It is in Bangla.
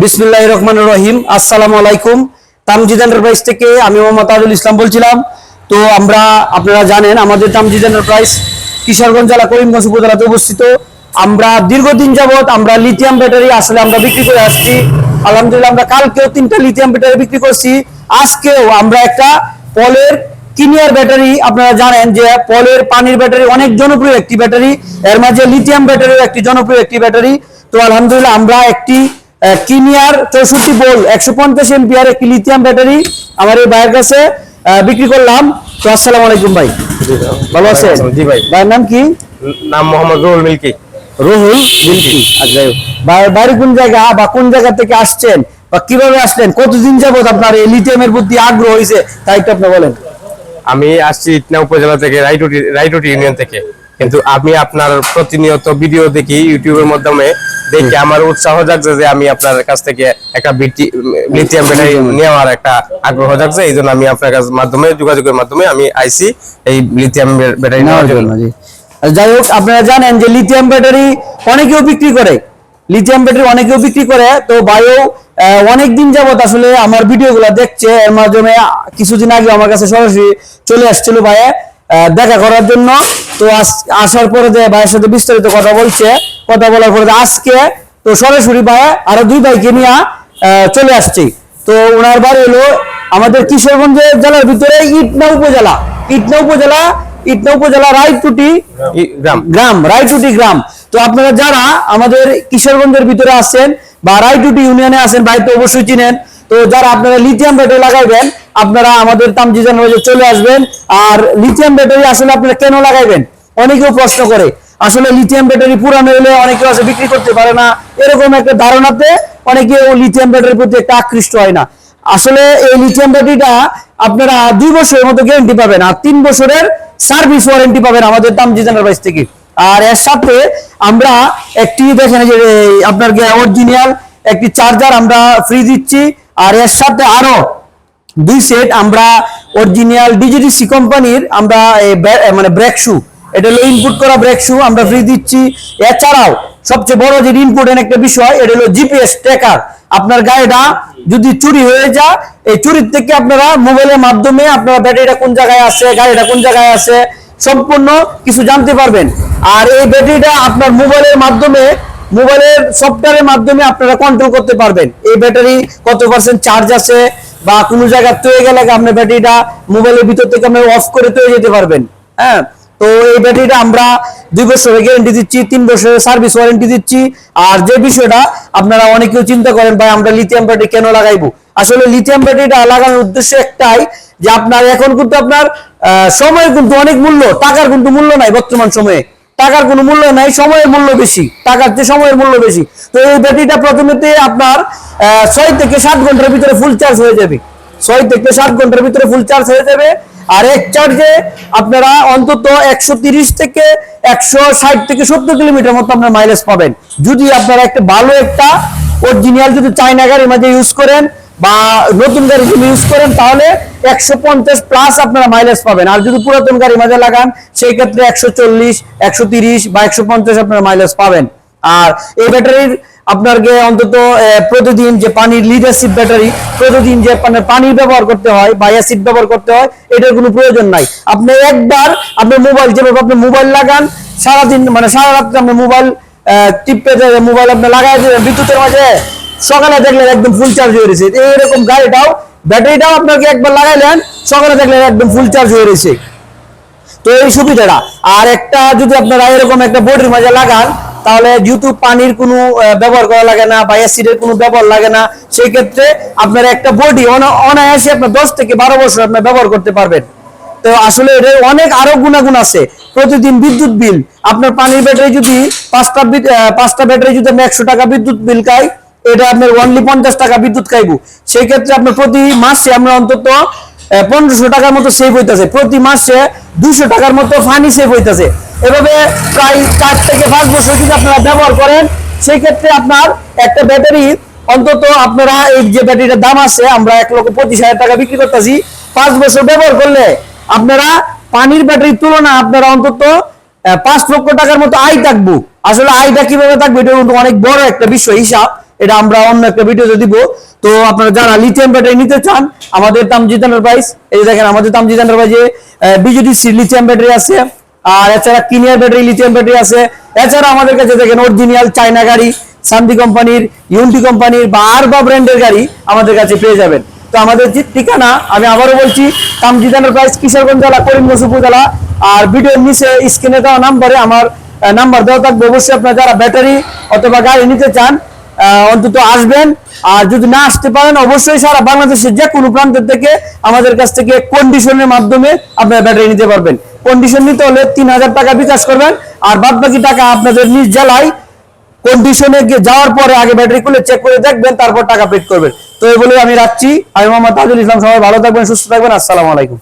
বিসমুল্লাহ রহমান রহিম। আসসালামু আলাইকুম। তামজিদ এন্টারপ্রাইজ থেকে আমি মোহাম্মদ তাজুল ইসলাম বলছিলাম। তো আমরা, আপনারা জানেন, আমাদের তামজিদ এন্টারপ্রাইজ কিশোরগঞ্জ জেলা, করিমগঞ্জ উপজেলাতে অবস্থিত। আমরা দীর্ঘদিন যাবৎ আমরা লিথিয়াম ব্যাটারি আসলে আমরা বিক্রি করে আসছি। আলহামদুলিল্লাহ, আমরা কালকেও তিনটা লিথিয়াম ব্যাটারি বিক্রি করছি। আজকেও আমরা একটা পলের কিনিয়ার ব্যাটারি আপনারা জানেন যে পলের পানির ব্যাটারি অনেক জনপ্রিয় একটি ব্যাটারি এর মাঝে লিথিয়াম ব্যাটারিও একটি জনপ্রিয় একটি ব্যাটারি তো আলহামদুলিল্লাহ, আমরা একটি কিনিয়ার চৌষট্টি বোল একশো পঞ্চাশ এমপিআর একটি লিথিয়াম ব্যাটারি আমার এই ভাইয়ের কাছে বিক্রি করলাম। তো আসসালাম আলাইকুম ভাই। ভালো আছেন? জি ভাই। ভাইয়ের নাম কি? নাম মোহাম্মদ রুহুল মিল্কি। রুহুল বিলকি আচ্ছা বাড়ি কোন জায়গা বা কোন জায়গা থেকে আসছেন বা কীভাবে আসলেন? কতদিন যাবত আপনার এই লিথিয়ামের প্রতি আগ্রহ হয়েছে তাই তো আপনি বলেন। আমি আসছি ইটনা উপজেলা থেকে রাইটুটি রাইটুটি ইউনিয়ন থেকে। কিন্তু আমি আপনার প্রতিনিয়ত ভিডিও দেখি ইউটিউবের মাধ্যমে দেখে আমার উৎসাহ জাগছে যে আমি আপনার কাছ থেকে একটা লিথিয়াম ব্যাটারি নেওয়ার একটা আগ্রহ জাগছে এই জন্য আমি আপনার কাছ মাধ্যমে যোগাযোগের মাধ্যমে আমি আইসি এই লিথিয়াম ব্যাটারি নেওয়ার জন্য। যাই হোক আপনারা জানেন যে লিথিয়াম ব্যাটারি অনেকেও বিক্রি করে। লিথিয়াম ব্যাটারি অনেকেও বিক্রি করে। তো বায়ো অনেক দিন যাবত আসলে আমার ভিডিওগুলো দেখছে। এর মাধ্যমে কিছুদিন আগে আমার কাছে সরাসরি চলে আসছিল ভাইয়া। দেখা করার জন্য। তো আস- আসার পরে যে ভাইয়ের সাথে বিস্তারিত কথা বলছে কথা বলার পরে আজকে তো সরাসরি ভাই আরও দুই ভাইকে নিয়ে চলে আসছি। তো ওনার বাড়ি হলো আমাদের কিশোরগঞ্জ জেলার ভিতরে ইটনা উপজেলা। ইটনা উপজেলা ইটনা উপজেলা রায়টুটি গ্রাম। গ্রাম রায়টুটি গ্রাম। তো আপনারা যারা আমাদের কিশোরগঞ্জের ভিতরে আছেন বা রায়টুটি ইউনিয়নে আছেন ভাই তো অবশ্যই চিনেন তো যারা আপনারা লিথিয়াম ব্যাটারি লাগাইবেন, আপনারা আমাদের তামজিজান হয়ে চলে আসবেন। আর লিথিয়াম ব্যাটারি আসলে আপনারা কেন লাগাইবেন? অনেকেও প্রশ্ন করে। আসলে লিথিয়াম ব্যাটারি পুরানো হলে অনেকে আছে বিক্রি করতে পারে না। এরকম একটা ধারণাতে অনেকে লিথিয়াম ব্যাটারির প্রতি একটা আকৃষ্ট হয় না। আসলে এই লিথিয়াম ব্যাটারিটা আপনারা দুই বছরের মতো গ্যারান্টি পাবেন আর তিন বছরের সার্ভিস ওয়ারেন্টি পাবেন আমাদের দাম জিজানের বাইস থেকে। আর এর সাথে আমরা একটি, দেখেন যে আপনার অরিজিনাল একটি চার্জার আমরা ফ্রি দিচ্ছি। আর এর সাথে আরও দুই সেট আমরা অরিজিনাল ডিজিটিসি কোম্পানির আমরা মানে ব্রেক শু এটা হলো ইনপুট করা ব্রেক শু আমরা ফ্রি দিচ্ছি। এছাড়াও সবচেয়ে বড় যে ইম্পর্টেন্ট একটা বিষয়, এটা হলো জিপিএস ট্র্যাকার আপনার গাড়িটা যদি চুরি হয়ে যায়, এই চুরির থেকে আপনারা মোবাইলের মাধ্যমে আপনারা ব্যাটারিটা কোন জায়গায় আছে গাড়িটা কোন জায়গায় আছে সম্পূর্ণ কিছু জানতে পারবেন। আর এই ব্যাটারিটা আপনার মোবাইলের মাধ্যমে মোবাইলের সফটওয়্যারের মাধ্যমে আপনারা কন্ট্রোল করতে পারবেন। এই ব্যাটারি কত পার্সেন্ট চার্জ আছে বা কোনো জায়গায় তৈরি গেলে আপনার ব্যাটারিটা মোবাইলের ভিতর থেকে আপনারা অফ করে তৈরি যেতে পারবেন। হ্যাঁ? তো এই ব্যাটারিটা আমরা দুই বছরের গ্যারেন্টি দিচ্ছি তিন বছরের সার্ভিস ওয়ারেন্টি দিচ্ছি। আর যে বিষয়টা আপনারা অনেকেও চিন্তা করেন ভাই আমরা লিথিয়াম ব্যাটারি কেন লাগাইবো? আসলে লিথিয়াম ব্যাটারিটা লাগানোর উদ্দেশ্য একটাই যে আপনার এখন কিন্তু আপনার আহ, সময়ের কিন্তু অনেক মূল্য টাকার কিন্তু মূল্য নাই বর্তমান সময়ে। টাকার কোনো মূল্য নাই, সময়ের মূল্য বেশি, টাকার চেয়ে সময়ের মূল্য বেশি। তো এই ব্যাটারিটা প্রথমেতে আপনার ছয় থেকে সাত ঘণ্টার ভিতরে ফুল চার্জ হয়ে যাবে। ছয় থেকে সাত ঘণ্টার ভিতরে ফুল চার্জ হয়ে যাবে। আর এক চার্জে আপনারা অন্তত একশো থেকে একশো ষাট থেকে সত্তর কিলোমিটার মতো আপনার মাইলেজ পাবেন। যদি আপনারা একটা ভালো একটা অরিজিনাল যদি চাইনা গাড়ির মাঝে ইউজ করেন বা নতুন গাড়ি যদি ইউজ করেন, তাহলে একশো পঞ্চাশ প্লাস আপনারা মাইলেজ পাবেন। আর যদি পুরাতন গাড়ি মাঝে লাগান, সেই ক্ষেত্রে একশো চল্লিশ, একশো তিরিশ বা একশো পঞ্চাশ আপনারা মাইলেজ পাবেন। আর এই ব্যাটারির আপনার অন্তত প্রতিদিন যে পানির লিড অ্যাসিড ব্যাটারি প্রতিদিন যে মানে পানি ব্যবহার করতে হয় বা অ্যাসিড ব্যবহার করতে হয়, এটার কোনো প্রয়োজন নাই। আপনি একবার আপনার মোবাইল যেভাবে আপনি মোবাইল লাগান, সারাদিন মানে সারা রাত্রে আপনি মোবাইল টিপে মোবাইল আপনি লাগাই দিলেন বিদ্যুতের মাঝে। সকালে দেখলেন একদম ফুল চার্জ হয়ে রয়েছে। এইরকম গাড়িটাও, ব্যাটারিটাও আপনাকে একবার লাগাইলেন, সকালে দেখলেন একদম ফুল চার্জ হয়ে রয়েছে। তো এই সুবিধাটা, আর একটা যদি আপনারা এরকম একটা বডির মাঝে লাগান, তাহলে যেহেতু পানির কোনো ব্যবহার করা লাগে না, বা অ্যাসিডের কোনো ব্যবহার লাগে না। সেই ক্ষেত্রে আপনার একটা বডি অনায়াসে আপনার দশ থেকে বারো বছর আপনার ব্যবহার করতে পারবেন। তো আসলে এর অনেক আরও গুণাগুণ আছে। প্রতিদিন বিদ্যুৎ বিল, আপনার পানির ব্যাটারি যদি পাঁচটা পাঁচটা ব্যাটারি যদি আমরা একশো টাকা বিদ্যুৎ বিল খাই এটা আপনার অনলি পঞ্চাশ টাকা বিদ্যুৎ খাইবো সেই ক্ষেত্রে আপনার প্রতি মাসে আমরা অন্তত পনেরোশো টাকার মতো সেভ হইতেছে। প্রতি মাসে দুশো টাকার মতো ফানি সেভ হইতেছে। এভাবে প্রায় চার থেকে পাঁচ বছর যদি আপনারা ব্যবহার করেন সেই ক্ষেত্রে আপনার একটা ব্যাটারি অন্তত আপনারা এই যে ব্যাটারিটার দাম আছে, আমরা এক লক্ষ পঁচিশ হাজার টাকা বিক্রি করতেছি। পাঁচ বছর ব্যবহার করলে আপনারা পানির ব্যাটারির তুলনা আপনারা অন্তত পাঁচ লক্ষ টাকার মতো আয় থাকব। আসলে আয়টা কীভাবে থাকবে, এটা অনেক বড় একটা বিষয়, হিসাব। এটা আমরা অন্য একটা ভিডিওতে দিব। তো আপনারা যারা লিথিয়াম ব্যাটারি নিতে চান, আমাদের তামজিদ এন্টারপ্রাইজ এই যে দেখেন আমাদের Tamjid এন্টারপ্রাইজে B J D C lithium battery আছে, আর এছাড়া কিনিয়ার ব্যাটারি লিথিয়াম ব্যাটারি আছে। এছাড়া আমাদের কাছে দেখেন অরিজিনাল চায়না গাড়ি শান্তি কোম্পানির ইউনটি কোম্পানির বা আর বা ব্র্যান্ডের গাড়ি আমাদের কাছে পেয়ে যাবেন। তো আমাদের যে ঠিকানা, আমি আবারও বলছি, তামজিদ এন্টারপ্রাইজ কিশোরগঞ্জ জেলা, করিমগঞ্জ উপজেলা। আর ভিডিওর নিচে স্ক্রিনে দেওয়া নাম্বারে আমার নাম্বার দেওয়া থাকবে। অবশ্যই আপনারা যারা ব্যাটারি অথবা গাড়ি নিতে চান অন্তত আসবেন। আর যদি না আসতে পারেন, অবশ্যই সারা বাংলাদেশের যে কোনো প্রান্ত থেকে আমাদের কাছ থেকে কন্ডিশনের মাধ্যমে আপনারা ব্যাটারি নিতে পারবেন। কন্ডিশন নিতে হলে তিন হাজার টাকা বিকাশ করবেন। আর বাদ বাকি টাকা আপনাদের নিজ জেলায় কন্ডিশনে গিয়ে যাওয়ার পরে আগে ব্যাটারি খুলে চেক করে দেখবেন, তারপর টাকা পেড করবেন। তো এই বলে আমি রাখছি। আমি মোহাম্মদ তাজুল ইসলাম সবাই ভালো থাকবেন, সুস্থ থাকবেন। আসসালামু আলাইকুম।